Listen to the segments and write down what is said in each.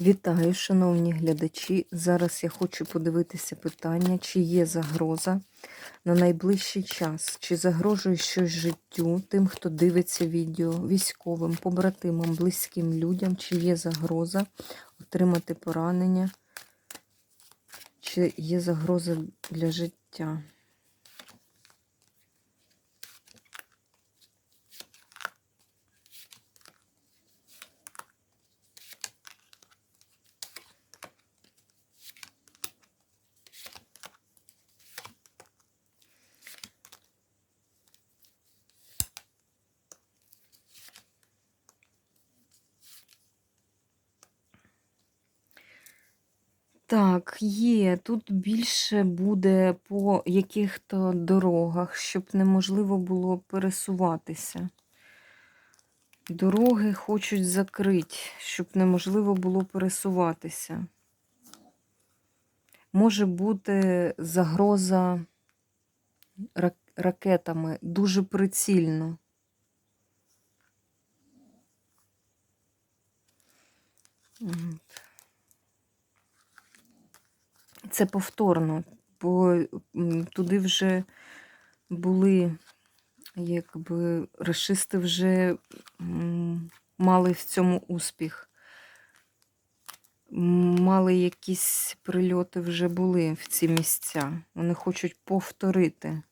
Вітаю, шановні глядачі. Зараз я хочу подивитися питання, чи є загроза на найближчий час, чи загрожує щось життю тим, хто дивиться відео, військовим, побратимам, близьким людям, чи є загроза отримати поранення, чи є загроза для життя. Так, є. Тут більше буде по яких-то дорогах, щоб неможливо було пересуватися. Дороги хочуть закрити, щоб неможливо було пересуватися. Може бути загроза ракетами дуже прицільно. От. Це повторно, бо туди вже були, якби расисти вже мали в цьому успіх. Мали якісь прильоти вже були в ці місця. Вони хочуть повторити.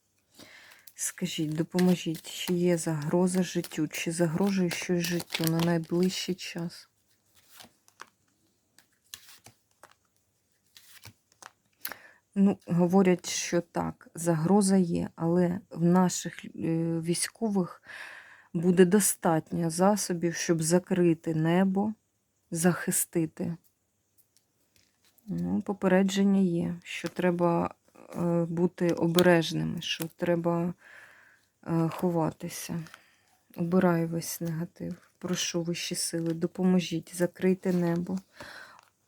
Скажіть, допоможіть, чи є загроза життю, чи загрожує щось життю на найближчий час? Ну, говорять, що так, загроза є, але в наших е, військових буде достатньо засобів, щоб закрити небо, захистити. Ну, попередження є, що треба е, бути обережними, що треба е, ховатися. Убираю весь негатив. Прошу вищі сили, допоможіть, закрийте небо.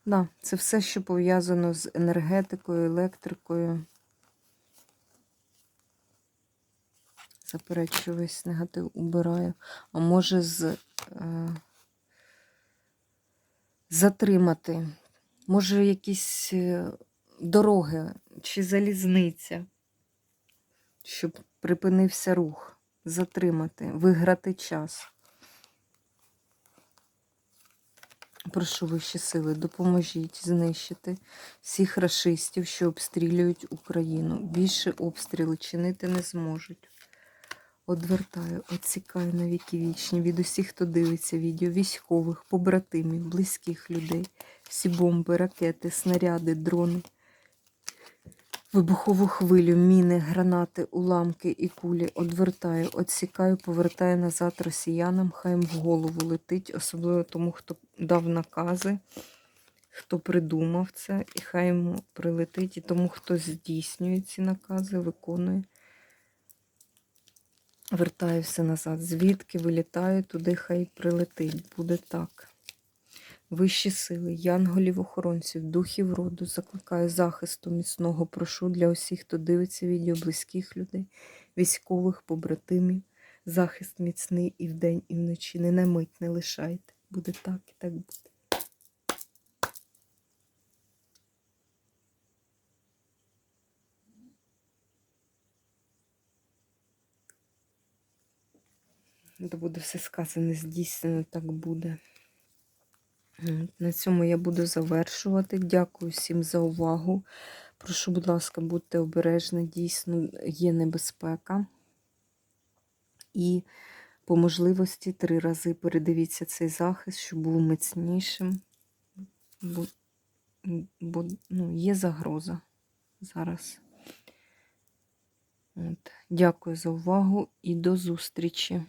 Да, це все, що пов'язано з енергетикою, електрикою. Заперечую весь негатив убираю. А може з, е, затримати. Може, якісь е, дороги чи залізниця, щоб припинився рух, затримати, виграти час. Прошу вищі сили, допоможіть знищити всіх рашистів, що обстрілюють Україну. Більше обстріли чинити не зможуть. Одвертаю, відсікаю на віки вічні від усіх, хто дивиться відео, військових, побратимів, близьких людей, всі бомби, ракети, снаряди, дрони, вибухову хвилю, міни, гранати, уламки і кулі. Одвертаю, відсікаю, повертаю назад росіянам, хай їм в голову летить, особливо тому, хто дав накази, хто придумав це, і хай йому прилетить, і тому, хто здійснює ці накази, виконує. Вертаю все назад. Звідки вилітаю, туди хай прилетить. Буде так. Вищі сили, янголів, охоронців, духів роду, закликаю захисту міцного, прошу для усіх, хто дивиться відео близьких людей, військових, побратимів. Захист міцний і вдень, і вночі. Не на мить не лишайте. Буде так і так буде. То буде все сказане, здійснено, так буде. На цьому я буду завершувати. Дякую всім за увагу. Прошу, будь ласка, будьте обережні, дійсно є небезпека. І по можливості три рази передивіться цей захист, щоб був міцнішим. Бо, бо ну, є загроза зараз. От. Дякую за увагу і до зустрічі!